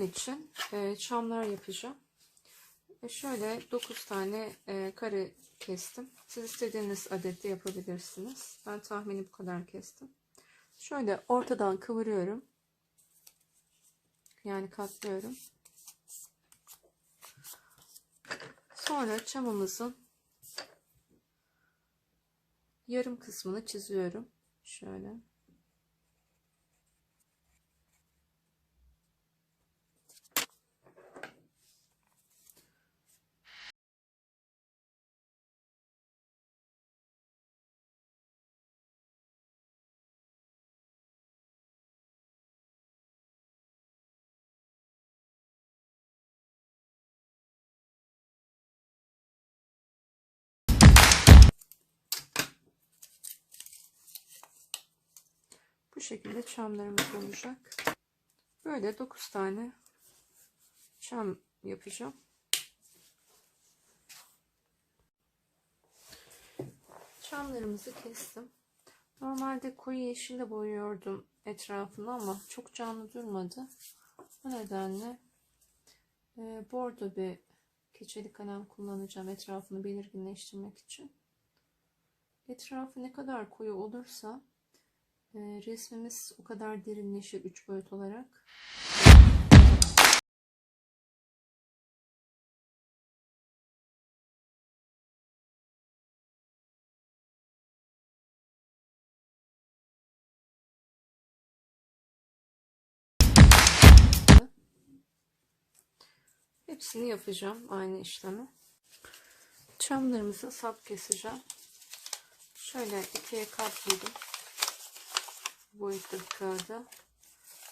Balkon için e, çamlar yapacağım. E, şöyle 9 tane e, kare kestim. Siz istediğiniz adette yapabilirsiniz. Ben tahmini bu kadar kestim. Şöyle ortadan kıvırıyorum. Yani katlıyorum. Sonra çamımızın yarım kısmını çiziyorum. Şöyle. Bu şekilde çamlarımız olacak. Böyle 9 tane çam yapacağım. Çamlarımızı kestim. Normalde koyu yeşille boyuyordum etrafını ama çok canlı durmadı. Bu nedenle e, bordo bir keçeli kalem kullanacağım etrafını belirginleştirmek için. Etrafı ne kadar koyu olursa resmimiz o kadar derinleşir üç boyut olarak. Hepsini yapacağım aynı işlemi. Çamlarımızı sap keseceğim. Şöyle ikiye katladım boyutlu bir kağıda.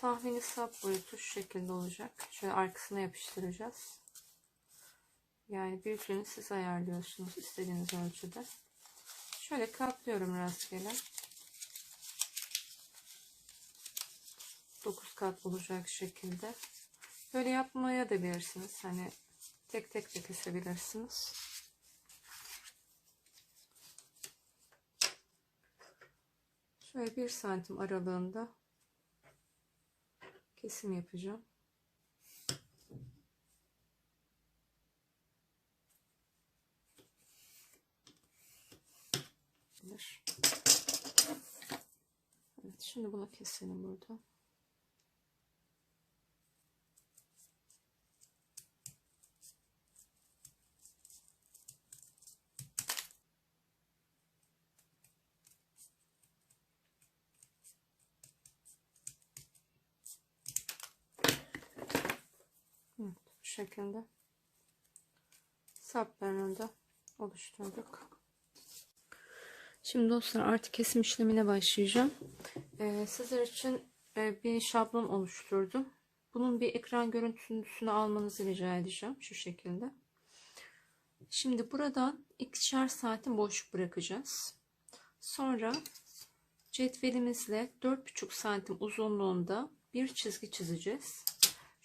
Tahmini sap boyutu şu şekilde olacak. Şöyle arkasına yapıştıracağız. Yani büyüklüğünü siz ayarlıyorsunuz istediğiniz ölçüde. Şöyle katlıyorum rastgele. 9 kat olacak şekilde. Böyle yapmaya da bilirsiniz. Hani tek tek de kesebilirsiniz. Şöyle bir santim aralığında kesim yapacağım. Evet, şimdi bunu keselim burada. Şekilde saplarını da oluşturduk. Şimdi dostlar artık kesim işlemine başlayacağım. Ee, sizler için e, bir şablon oluşturdum. Bunun bir ekran görüntüsünü almanızı rica edeceğim. Şu şekilde. Şimdi buradan ikişer santim boşluk bırakacağız. Sonra cetvelimizle 4,5 santim uzunluğunda bir çizgi çizeceğiz.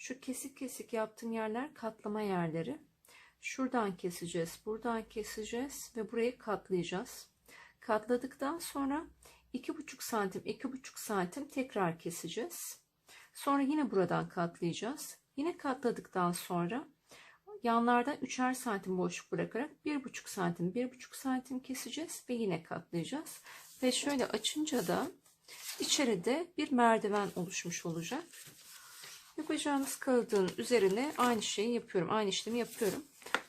Şu kesik kesik yaptığım yerler katlama yerleri. Şuradan keseceğiz, buradan keseceğiz ve burayı katlayacağız. Katladıktan sonra 2,5 santim, 2,5 santim tekrar keseceğiz. Sonra yine buradan katlayacağız. Yine katladıktan sonra yanlardan 3'er santim boşluk bırakarak 1,5 santim, 1,5 santim keseceğiz ve yine katlayacağız. Ve şöyle açınca da içeride bir merdiven oluşmuş olacak. Yapacağınız kağıdın üzerine aynı şeyi yapıyorum. Aynı işlemi yapıyorum.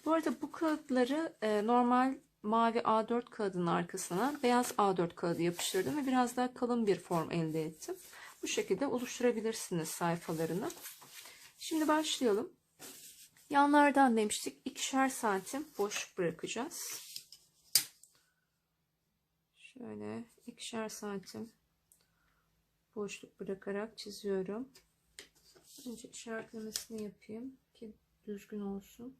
Bu arada bu kağıtları e, normal mavi A4 kağıdının arkasına beyaz A4 kağıdı yapıştırdım ve biraz daha kalın bir form elde ettim. Bu şekilde oluşturabilirsiniz sayfalarını. Şimdi başlayalım. Yanlardan demiştik ikişer santim boş bırakacağız. Şöyle ikişer santim boşluk bırakarak çiziyorum. Önce işaretlemesini yapayım ki düzgün olsun.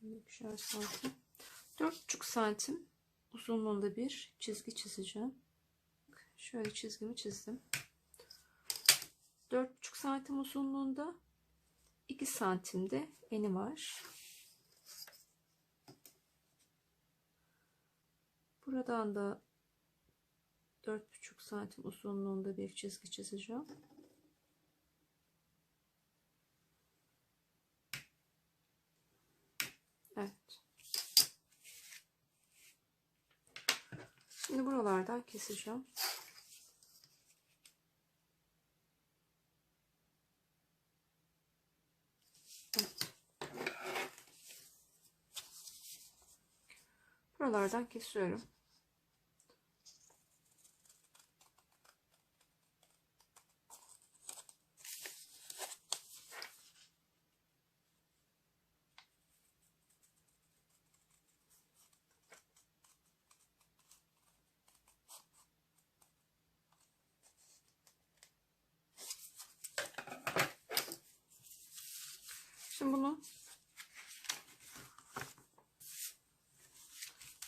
Şöyle ikişer santim. 4,5 santim uzunluğunda bir çizgi çizeceğim. Şöyle çizgimi çizdim. 4,5 santim uzunluğunda 2 santimde eni var. Buradan da 4,5 santim uzunluğunda bir çizgi çizeceğim. Evet. Şimdi buralardan keseceğim. Evet. Buralardan kesiyorum.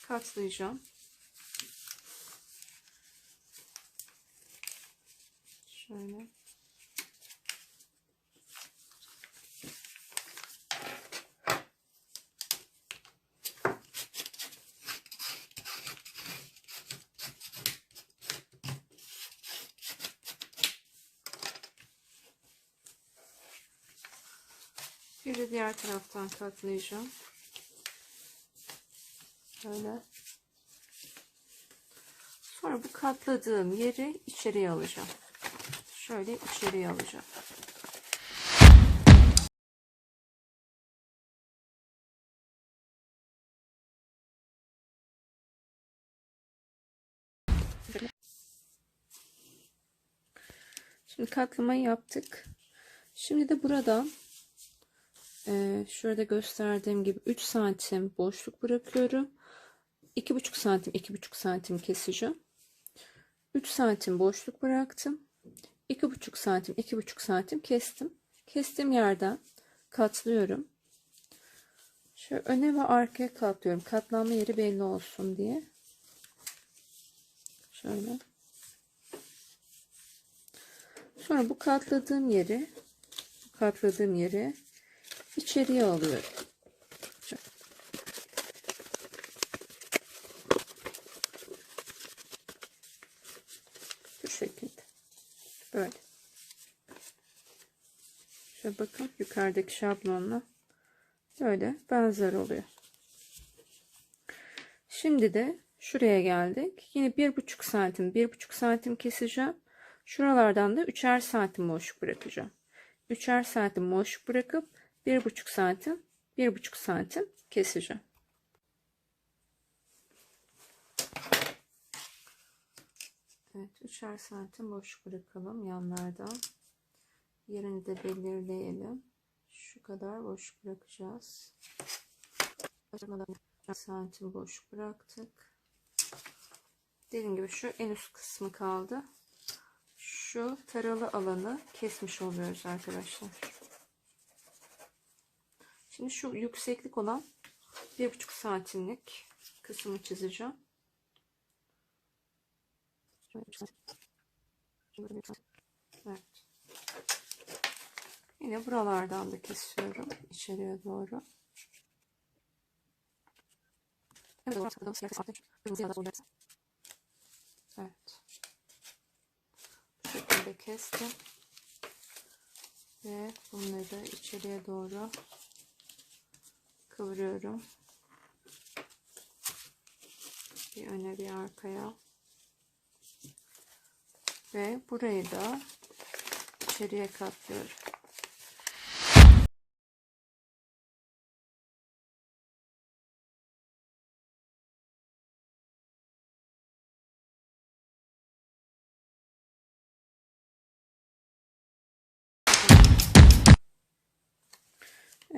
Katlayacağım. Şöyle. Bir de diğer taraftan katlayacağım. Böyle. Sonra bu katladığım yeri içeriye alacağım. Şöyle içeriye alacağım. Şimdi katlamayı yaptık. Şimdi de buradan e, şurada gösterdiğim gibi 3 santim boşluk bırakıyorum. 2,5 santim 2,5 santim keseceğim. 3 santim boşluk bıraktım. 2,5 santim 2,5 santim kestim. Kestiğim yerden katlıyorum. Şöyle öne ve arkaya katlıyorum. Katlanma yeri belli olsun diye. Şöyle. Sonra bu katladığım yeri katladığım yeri içeriye alıyorum. Şöyle. Bu şekilde. Böyle. Şöyle bakın yukarıdaki şablonla böyle benzer oluyor. Şimdi de şuraya geldik. Yine bir buçuk santim, bir buçuk santim keseceğim. Şuralardan da üçer santim boşluk bırakacağım. Üçer santim boşluk bırakıp bir buçuk santim, bir buçuk santim keseceğim. Evet, üçer santim boş bırakalım yanlardan. Yerini de belirleyelim. Şu kadar boş bırakacağız. santim boş bıraktık. Dediğim gibi şu en üst kısmı kaldı. Şu taralı alanı kesmiş oluyoruz arkadaşlar. Şimdi şu yükseklik olan bir buçuk santimlik kısmı çizeceğim. Evet. Yine buralardan da kesiyorum içeriye doğru. Evet. Bu şekilde kestim. Ve bunları içeriye doğru kıvırıyorum. Bir öne bir arkaya. Ve burayı da içeriye katlıyorum.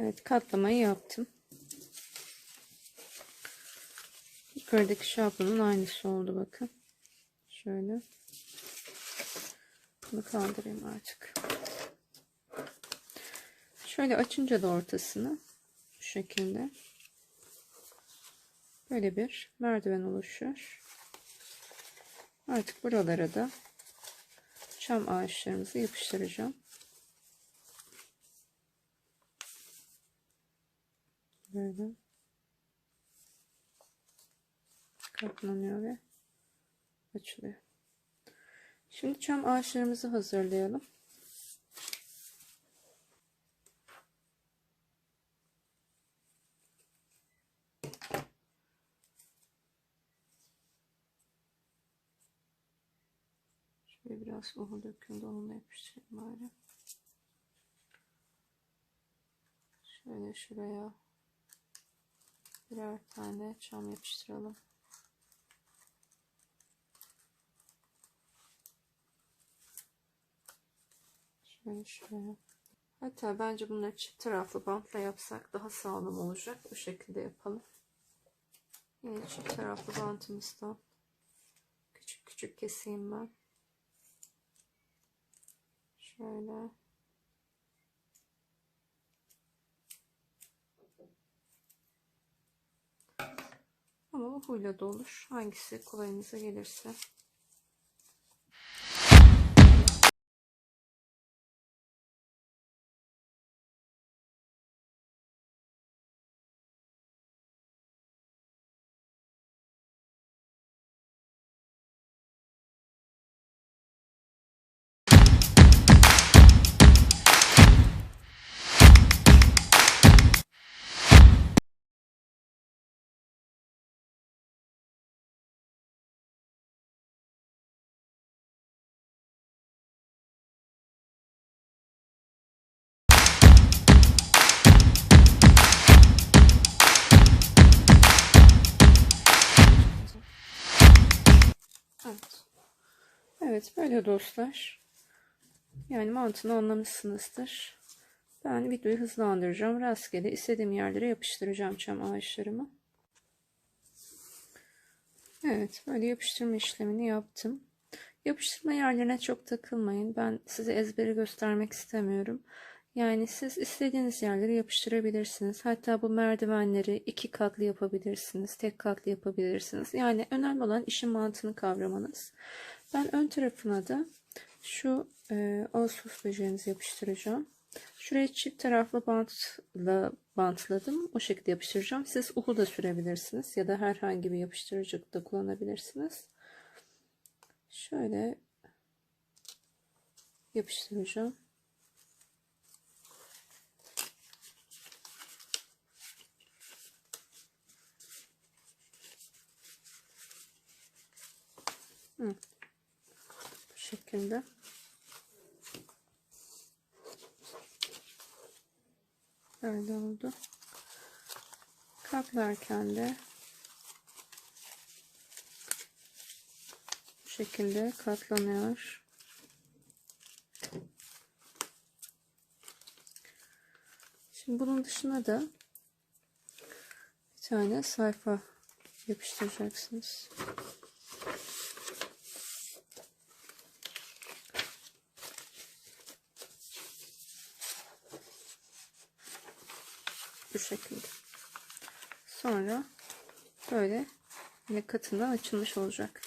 Evet katlamayı yaptım. Yukarıdaki şablonun aynısı oldu bakın. Şöyle. Bunu kaldırayım artık. Şöyle açınca da ortasını bu şekilde böyle bir merdiven oluşuyor. Artık buralara da çam ağaçlarımızı yapıştıracağım. böyle katlanıyor ve açılıyor. Şimdi çam ağaçlarımızı hazırlayalım. Şöyle biraz ohu döküldü onunla yapıştırayım bari. Şöyle şuraya birer tane çam yapıştıralım. Şöyle şuraya. Hatta bence bunları çift taraflı bantla yapsak daha sağlam olacak. Bu şekilde yapalım. Yine çift taraflı bantımızdan küçük küçük keseyim ben. Şöyle. Bu huyla da olur. Hangisi kolayınıza gelirse. Evet. Evet böyle dostlar. Yani mantığını anlamışsınızdır. Ben videoyu hızlandıracağım. Rastgele istediğim yerlere yapıştıracağım çam ağaçlarımı. Evet böyle yapıştırma işlemini yaptım. Yapıştırma yerlerine çok takılmayın. Ben size ezberi göstermek istemiyorum. Yani siz istediğiniz yerlere yapıştırabilirsiniz. Hatta bu merdivenleri iki katlı yapabilirsiniz. Tek katlı yapabilirsiniz. Yani önemli olan işin mantığını kavramanız. Ben ön tarafına da şu e, Ağustos böceğimizi yapıştıracağım. Şuraya çift taraflı bantla bantladım. O şekilde yapıştıracağım. Siz uhu da sürebilirsiniz. Ya da herhangi bir yapıştırıcı da kullanabilirsiniz. Şöyle yapıştıracağım. Bu şekilde. Böyle oldu. Kaplarken de bu şekilde katlanıyor. Şimdi bunun dışına da bir tane sayfa yapıştıracaksınız. Şekilde. Sonra böyle yine katından açılmış olacak.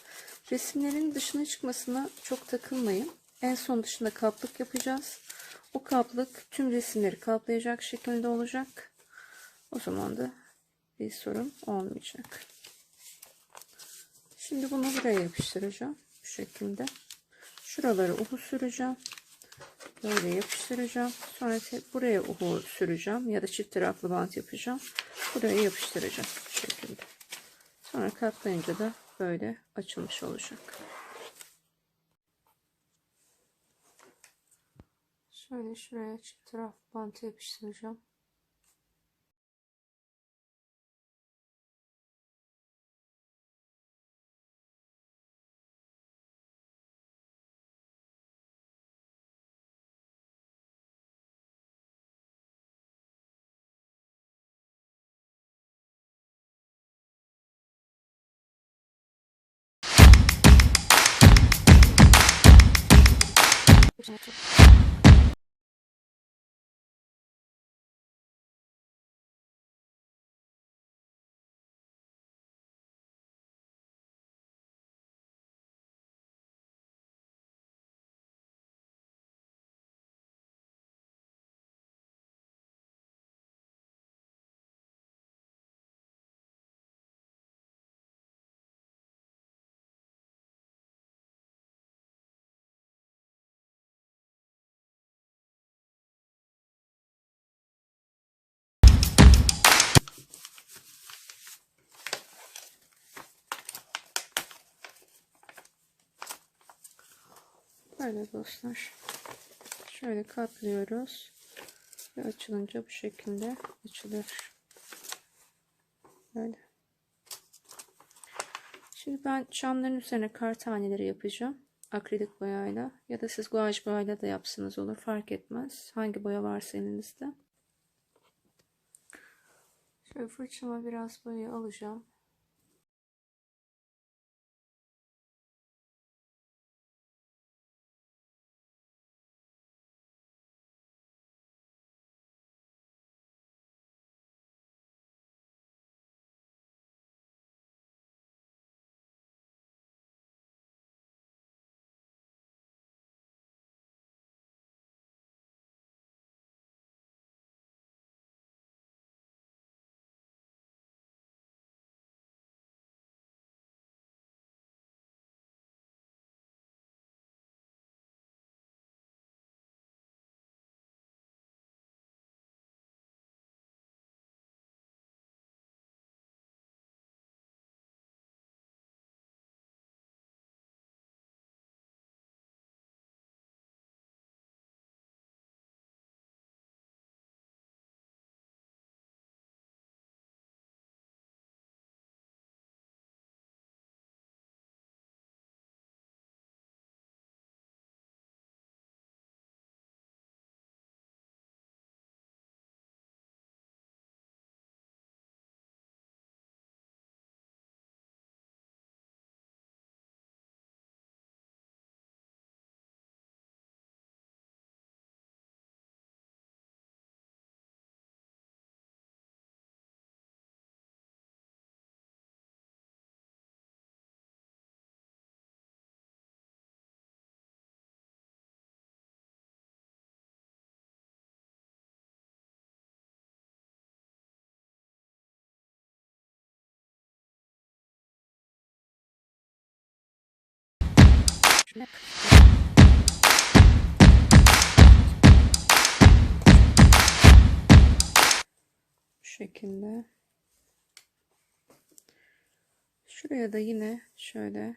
Resimlerin dışına çıkmasına çok takılmayın. En son dışında kaplık yapacağız. O kaplık tüm resimleri kaplayacak şekilde olacak. O zaman da bir sorun olmayacak. Şimdi bunu buraya yapıştıracağım. Bu şekilde. Şuraları uhu süreceğim. Böyle yapıştıracağım. Sonra buraya uhu süreceğim ya da çift taraflı bant yapacağım. Buraya yapıştıracağım bu şekilde. Sonra katlayınca da böyle açılmış olacak. Şöyle şuraya çift taraflı bantı yapıştıracağım. I just. Böyle dostlar. Şöyle katlıyoruz. Ve açılınca bu şekilde açılıyor. Böyle. Şimdi ben çamların üzerine kar taneleri yapacağım. Akrilik boyayla ya da siz guaj boyayla da yapsanız olur fark etmez. Hangi boya varsa elinizde. Şöyle fırçama biraz boya alacağım. Şöyle. Bu şekilde. Şuraya da yine şöyle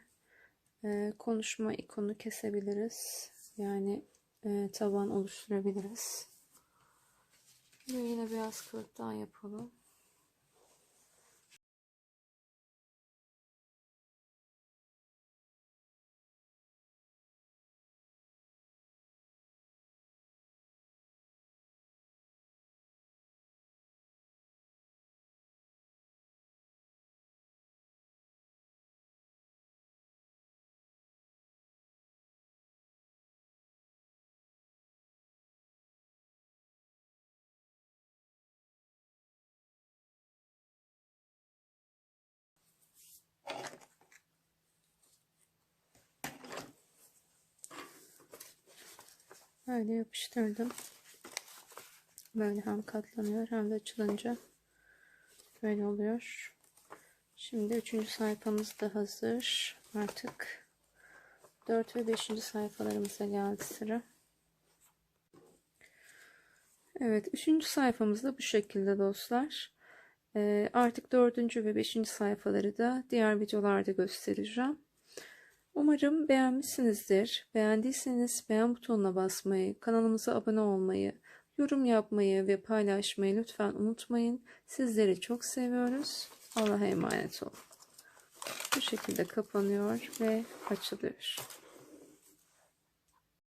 e, konuşma ikonu kesebiliriz. Yani e, taban oluşturabiliriz. Ve yine biraz kırıktan yapalım. Böyle yapıştırdım. Böyle hem katlanıyor hem de açılınca böyle oluyor. Şimdi üçüncü sayfamız da hazır. Artık 4 ve 5. sayfalarımıza geldi sıra. Evet, üçüncü sayfamız da bu şekilde dostlar. Ee, artık dördüncü ve beşinci sayfaları da diğer videolarda göstereceğim. Umarım beğenmişsinizdir. Beğendiyseniz beğen butonuna basmayı, kanalımıza abone olmayı, yorum yapmayı ve paylaşmayı lütfen unutmayın. Sizleri çok seviyoruz. Allah'a emanet olun. Bu şekilde kapanıyor ve açılıyor.